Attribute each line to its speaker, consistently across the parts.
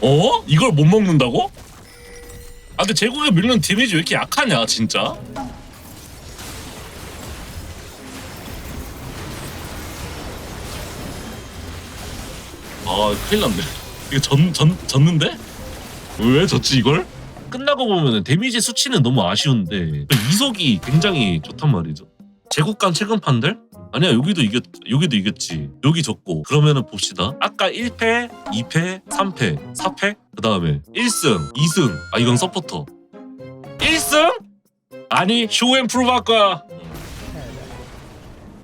Speaker 1: 어? 이걸 못 먹는다고? 아 근데 제국에 밀는 데미지 왜 이렇게 약하냐 진짜? 아 큰일 났네 이거 전, 전, 졌는데? 왜 졌지 이걸? 끝나고 보면 데미지 수치는 너무 아쉬운데 이속이 굉장히 좋단 말이죠 제국 간 최근판들? 아니야 여기도 이겼 여기도 이겼지. 여기 졌고. 그러면은 봅시다. 아까 1패 2패 3패 4패? 그 다음에 1승 2승. 아 이건 서포터. 1승? 아니 쇼앤프로브 할 거야.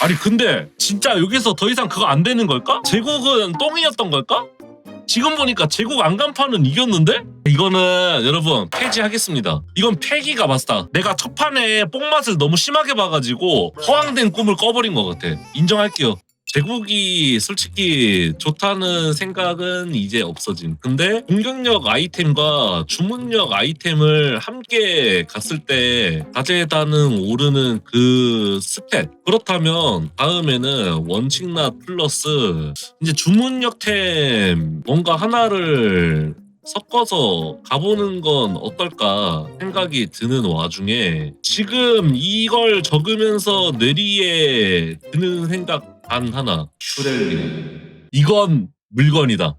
Speaker 1: 아니 근데 진짜 여기서 더 이상 그거 안 되는 걸까? 제국은 똥이었던 걸까? 지금 보니까 제국 안간판은 이겼는데? 이거는 여러분 폐지하겠습니다. 이건 패기가 맞다. 내가 첫 판에 뽕맛을 너무 심하게 봐가지고 허황된 꿈을 꿔버린 것 같아. 인정할게요. 제국이 솔직히 좋다는 생각은 이제 없어짐. 근데 공격력 아이템과 주문력 아이템을 함께 갔을 때 가제다는 오르는 그 스탯. 그렇다면 다음에는 원칙나 플러스 이제 주문력템 뭔가 하나를 섞어서 가보는 건 어떨까 생각이 드는 와중에 지금 이걸 적으면서 뇌리에 드는 생각 단 하나. 슈렐리 이건 물건이다.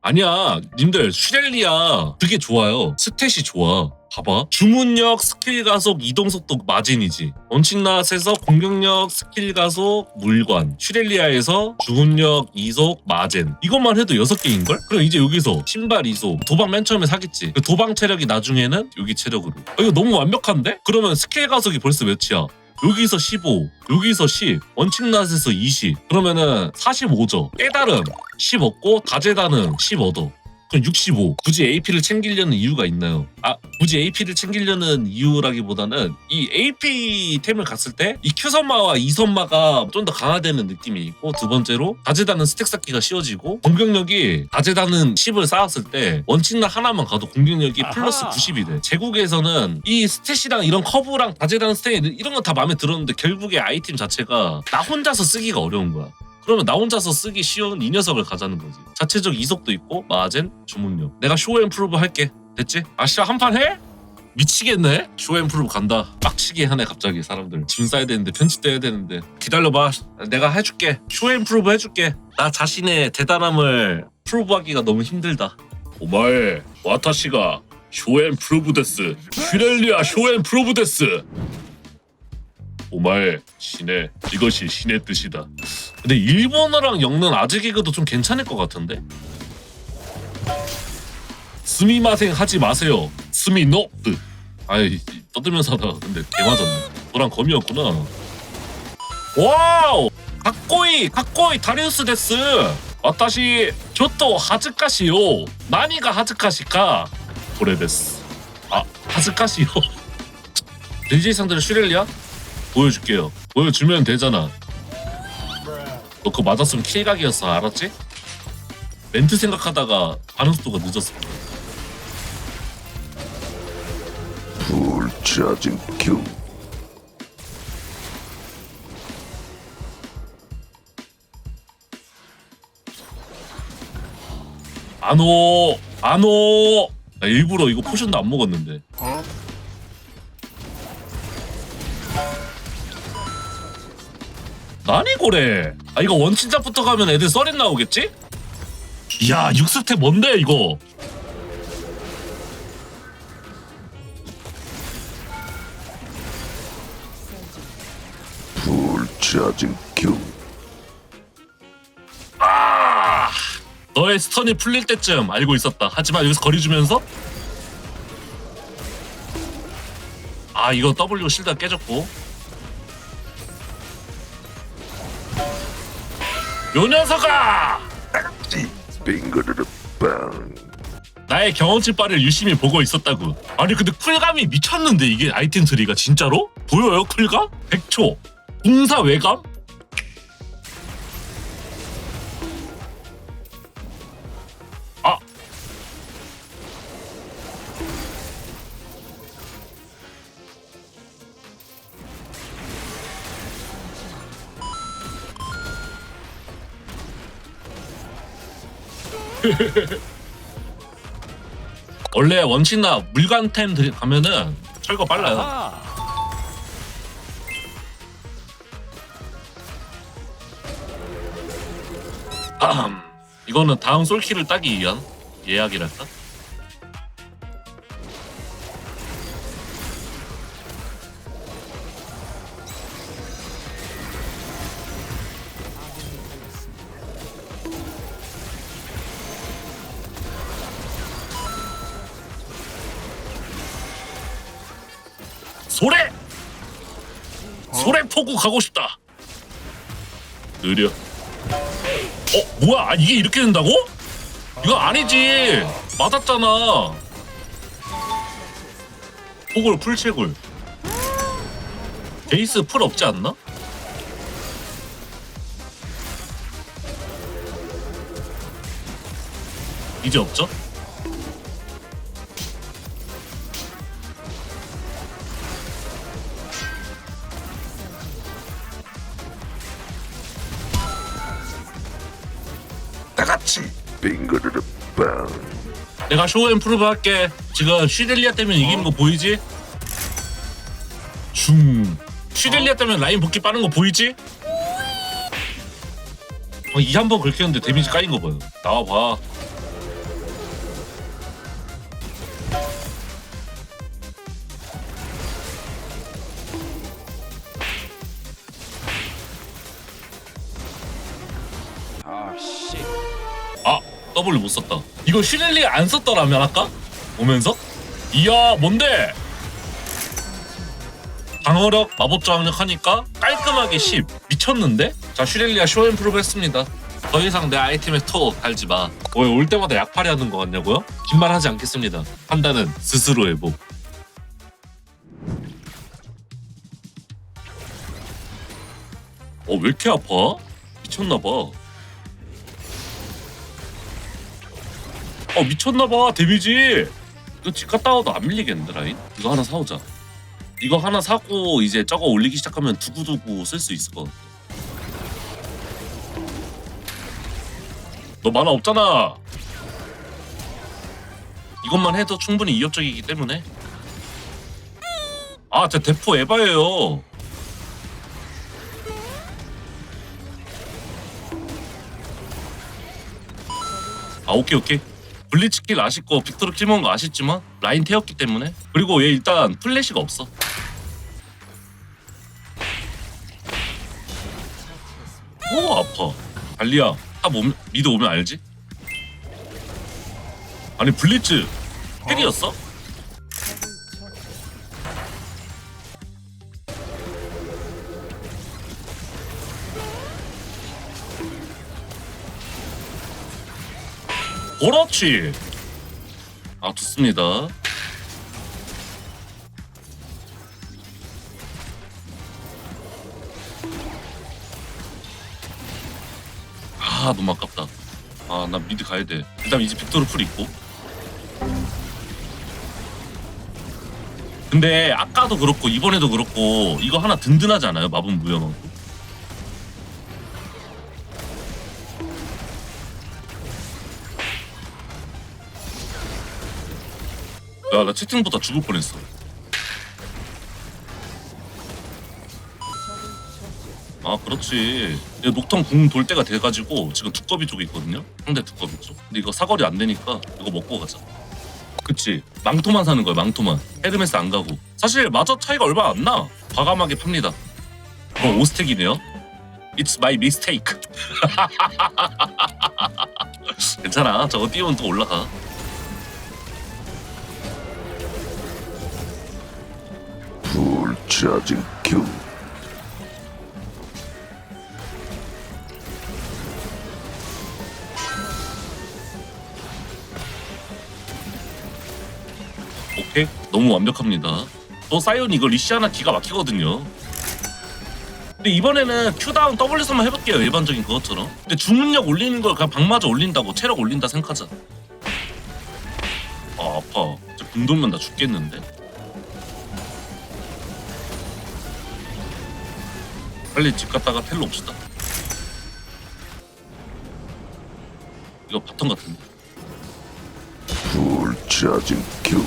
Speaker 1: 아니야 님들. 슈렐리아. 그게 좋아요. 스탯이 좋아 봐봐. 주문력 스킬 가속 이동 속도 마진이지. 원칙낫에서 공격력 스킬 가속 물관. 슈렐리아에서 주문력 이속 마젠 이것만 해도 6개인걸? 그럼 이제 여기서 신발 이속. 도박 맨 처음에 사겠지. 그 도박 체력이 나중에는 여기 체력으로. 아, 이거 너무 완벽한데? 그러면 스킬 가속이 벌써 몇이야? 여기서 15, 여기서 10, 원칙낫에서 20, 그러면은 45죠. 깨달음 10 얻고 다재다는 10 얻어. 그럼 65. 굳이 AP를 챙기려는 이유가 있나요? 아, 굳이 AP를 챙기려는 이유라기보다는 이 AP템을 갔을 때이 Q선마와 E선마가 좀 더 강화되는 느낌이 있고 두 번째로 다재다는 스택 쌓기가 쉬워지고 공격력이 다재다는 10을 쌓았을 때 원칙나 하나만 가도 공격력이 플러스
Speaker 2: 아하.
Speaker 1: 90이 돼. 제국에서는 이 스탯이랑 이런 커브랑 다재다는 스탯 이런 건 다 마음에 들었는데 결국에 아이템 자체가 나 혼자서 쓰기가 어려운 거야. 그러면 나 혼자서 쓰기 쉬운 이 녀석을 가자는 거지. 자체적 이속도 있고 마젠 주문력. 내가 쇼앤프루브 할게. 됐지? 아씨 한판 해? 미치겠네. 쇼앤프루브 간다. 빡치게 하네 갑자기 사람들. 짐 싸야 되는데 편집돼야 되는데. 기다려봐. 내가 해줄게. 쇼앤프루브 해줄게. 나 자신의 대단함을 프루브하기가 너무 힘들다. 오마에 와타시가 쇼앤프루브 데스. 슈렐리아 쇼앤프루브 데스. 오마에 신의 이것이 신의 뜻이다. 근데 일본어랑 엮는 아재 개그도 좀 괜찮을 것 같은데? 스미마생 하지 마세요. 스미노트. 아이 떠들면서 하다가 근데 개 맞았네. 너랑 검이었구나. 와우! 각고이 각고이 다리우스 데스. 와타시 조또 하즈카시요. 나니가 하즈카시까? 고래 데스. 아 하즈카시요. DJ 상대는 슈렐리아? 보여줄게요. 보여주면 되잖아. 너 그거 맞았으면 킬각이었어 알았지? 멘트 생각하다가 반응 속도가 늦었어
Speaker 3: Full charging Q.
Speaker 1: 안오 안오 나 일부러 이거 포션도 안 먹었는데 나니고래. 아 이거 원친잡부터 가면 애들 썰인 나오겠지? 이야 육스텝 뭔데 이거?
Speaker 3: charging Q.
Speaker 1: 아! 너의 스턴이 풀릴 때쯤 알고 있었다. 하지만 여기서 거리 주면서? 아 이거 W 실드 깨졌고 요 녀석아
Speaker 3: Bingo bang.
Speaker 1: 나의 경험치 바를 유심히 보고 있었다고 아니 근데 쿨감이 미쳤는데 이게 아이템 트리가 진짜로? 보여요 쿨감? 100초 공사 외감? 원래 원치나 물관템 들- 가면은 철거 빨라요. 아흠. 이거는 다음 솔키를 따기 위한 예약이랄까? 소래! 소래 포구 가고 싶다. 느려. 어 뭐야 아, 이게 이렇게 된다고? 이거 아니지 맞았잖아 포골 풀채굴 베이스 풀 없지 않나? 이제 없죠? 같이
Speaker 3: 빙그르르 빵
Speaker 1: 내가 쇼 엠프루브 할게. 지금 슈델리아 때문에 이기는 거 보이지? 중. 슈델리아 때문에 라인 복귀 빠른 거 보이지? 어, 이 한 번 긁혔는데 데미지 까인 거 봐요. 나와봐. W 못 썼다. 이거 슈렐리 안 썼더라면 아까 오면서 이야 뭔데? 방어력 마법 저항력 하니까 깔끔하게 10 미쳤는데? 자 슈렐리아 쇼앤프로브 했습니다. 더 이상 내 아이템에 톡 달지 마. 왜 올 때마다 약팔이 하는 거 같냐고요? 긴말 하지 않겠습니다. 판단은 스스로 해보. 어왜 이렇게 아파? 미쳤나봐. 어 미쳤나봐 데미지. 이거 집 갔다 와도 안 밀리겠는데 라인? 이거 하나 사오자. 이거 하나 사고 이제 저거 올리기 시작하면 두고두고 쓸 수 있을 것 같아. 너 만화 없잖아. 이것만 해도 충분히 이협적이기 때문에. 아저 대포 에바예요. 아 오케이 오케이 블리츠킬 아쉽고 빅토르 킬 먹은 거 아쉽지만 라인 태웠기 때문에 그리고 얘 일단 플래시가 없어 오 아파 달리야 탑 오면 미드 오면 알지? 아니 블리츠 킬이었어? 그렇지. 아 좋습니다. 아 너무 아깝다. 아 나 미드 가야 돼. 일단 이제 빅토르 풀 있고. 근데 아까도 그렇고 이번에도 그렇고 이거 하나 든든하지 않아요? 마법 무용하 야, 나 채팅보다 죽을 뻔했어. 아, 그렇지. 얘 녹턴 궁 돌 때가 돼가지고 지금 두꺼비 쪽에 있거든요. 상대 두꺼비 쪽. 근데 이거 사거리 안 되니까 이거 먹고 가자. 그치. 망토만 사는 거야, 망토만. 헤르메스 안 가고. 사실 마저 차이가 얼마 안 나. 과감하게 팝니다. 어, 오스택이네요. It's my mistake. 괜찮아. 저거 띄우면 또 올라가.
Speaker 3: 풀 차징 큐
Speaker 1: 오케이. 너무 완벽합니다. 또 사이온 이거 리시아나 기가 막히거든요. 근데 이번에는 Q다운 W에서만 해볼게요 일반적인 그것처럼. 근데 주문력 올리는 걸 그냥 방마저 올린다고 체력 올린다 생각하자 아 아파. 진짜 붕 돌면 나 죽겠는데 빨리 집 갔다가 텔로 옵시다. 이거 바텀 같은데.
Speaker 3: 불 차징 큐.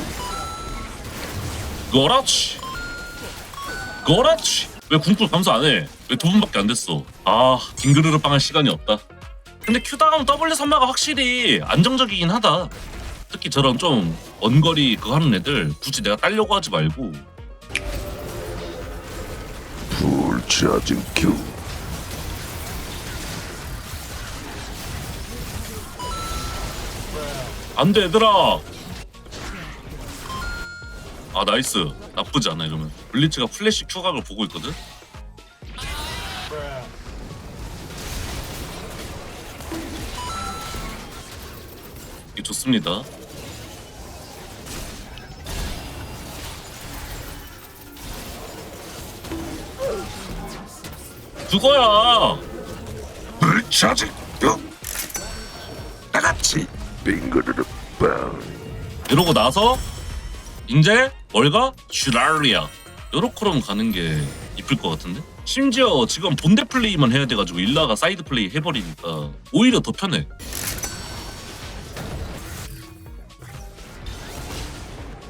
Speaker 1: 그렇지. 그렇지. 왜 궁풀 감소 안 해? 왜 두 분밖에 안 됐어? 아 빙그르르 빵할 시간이 없다. 근데 큐다운 W 선마가 확실히 안정적이긴 하다. 특히 저런 좀 원거리 그거 하는 애들 굳이 내가 딸려고 하지 말고
Speaker 3: 큐
Speaker 1: 안돼 얘들아. 아 나이스. 나쁘지 않아 이러면. 블리츠가 플래시 큐각을 보고 있거든? 이 좋습니다 그거야.
Speaker 3: 불 차징 큐 다같이 빙그르르 빵.
Speaker 1: 이러고 나서 이제 뭘가 슈라리아. 요렇게럼 가는 게 이쁠 것 같은데? 심지어 지금 본대 플레이만 해야 돼가지고 일라가 사이드 플레이 해버리니까 오히려 더 편해.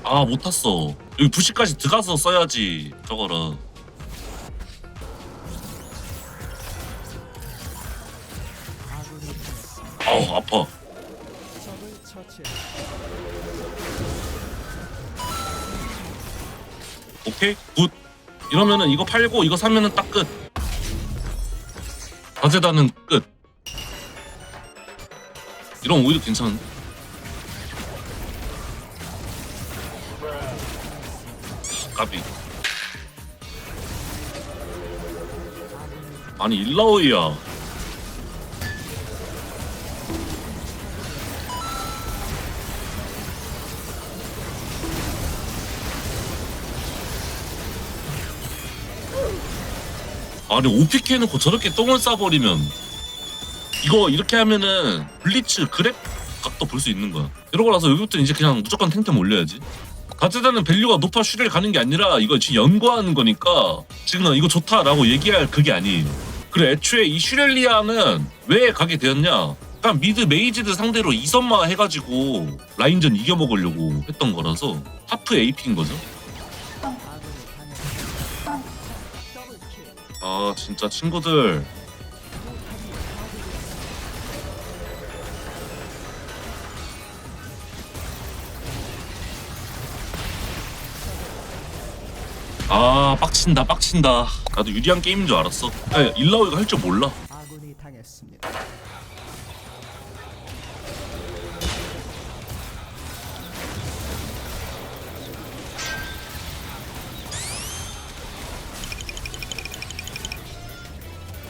Speaker 1: 아 못 탔어. 여기 부시까지 들어가서 써야지 저거라 아파. 오케이 굿. 이러면은 이거 팔고 이거 사면은 딱 끝. 과제단은 끝. 이런 오히려 괜찮은데 까비. 아니 일라오이야 아니 OPK 해놓고 저렇게 똥을 싸버리면 이거 이렇게 하면은 블리츠 그랩 각도 볼 수 있는 거야. 이러고 나서 여기부터 이제 그냥 무조건 탱템 올려야지. 가제다는 밸류가 높아 슈를 가는 게 아니라 이거 지금 연구하는 거니까 지금 이거 좋다라고 얘기할 그게 아니에요. 그래 애초에 이 슈렐리아는 왜 가게 되었냐? 그냥 미드 메이지드 상대로 이선마 해가지고 라인전 이겨먹으려고 했던 거라서 하프 AP인 거죠 아 진짜 친구들. 아 빡친다 빡친다. 나도 유리한 게임인 줄 알았어. 야, 일라오이가 할 줄 몰라.
Speaker 2: 아군이 당했습니다.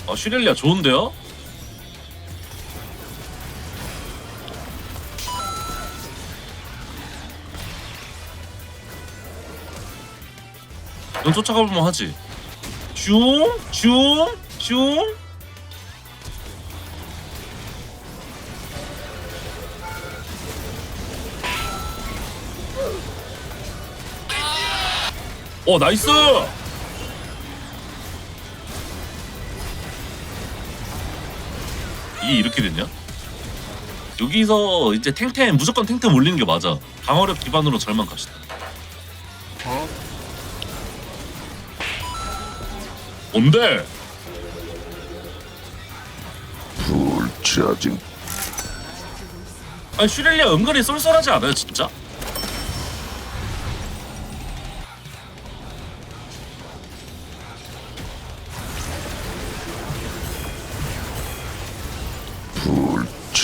Speaker 1: 아 슈렐리아 좋은데요? 넌 쫓아가보면 하지. 슝, 슝, 슝. 어 나이스 이게 이렇게 됐냐? 여기서 이제 탱템 무조건 탱템 올리는 게 맞아 방어력 기반으로 절만 갑시다 뭔데?
Speaker 3: 불 차징
Speaker 1: 아니 슈렐리아 은근히 쏠쏠하지 않아요 진짜?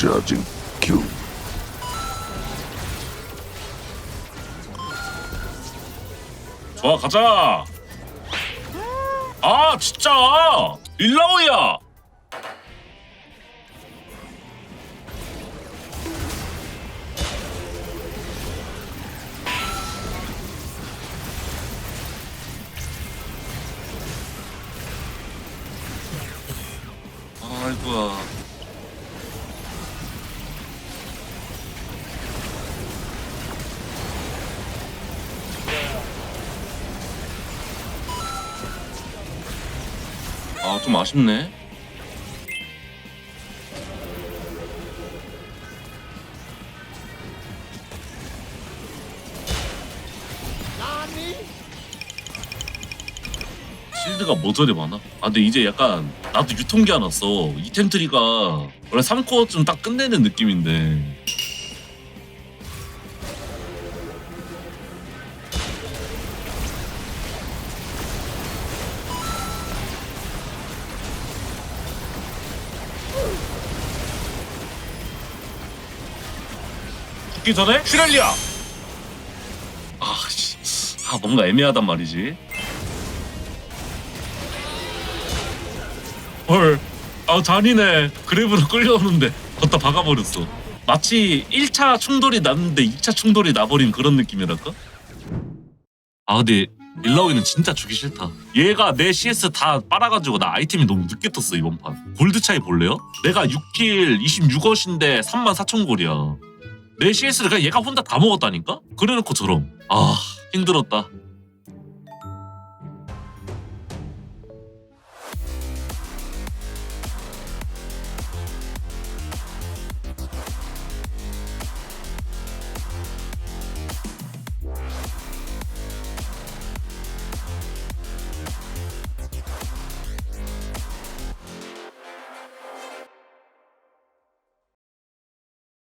Speaker 3: 불 차징 큐
Speaker 1: 좋아 가자! 아 진짜! 아이고야 아쉽네. 실드가 뭐 저리 많아? 아 근데 이제 약간 나도 유통기한 왔어 이템 트리가 원래 3코어쯤 딱 끝내는 느낌인데 죽기 전에 슈렐리아 아, 씨. 아 뭔가 애매하단 말이지 헐, 아 잔이네. 그랩으로 끌려오는데 걷다 박아버렸어. 마치 1차 충돌이 났는데 2차 충돌이 나버린 그런 느낌이랄까? 아 근데 일라오이는 진짜 주기 싫다. 얘가 내 CS 다 빨아가지고 나 아이템이 너무 늦게 떴어 이번 판. 골드 차이 볼래요? 내가 6킬 26어신데 3만 4천 골이야. 내 CS를 그냥 얘가 혼자 다 먹었다니까? 그래놓고 저럼. 아 힘들었다.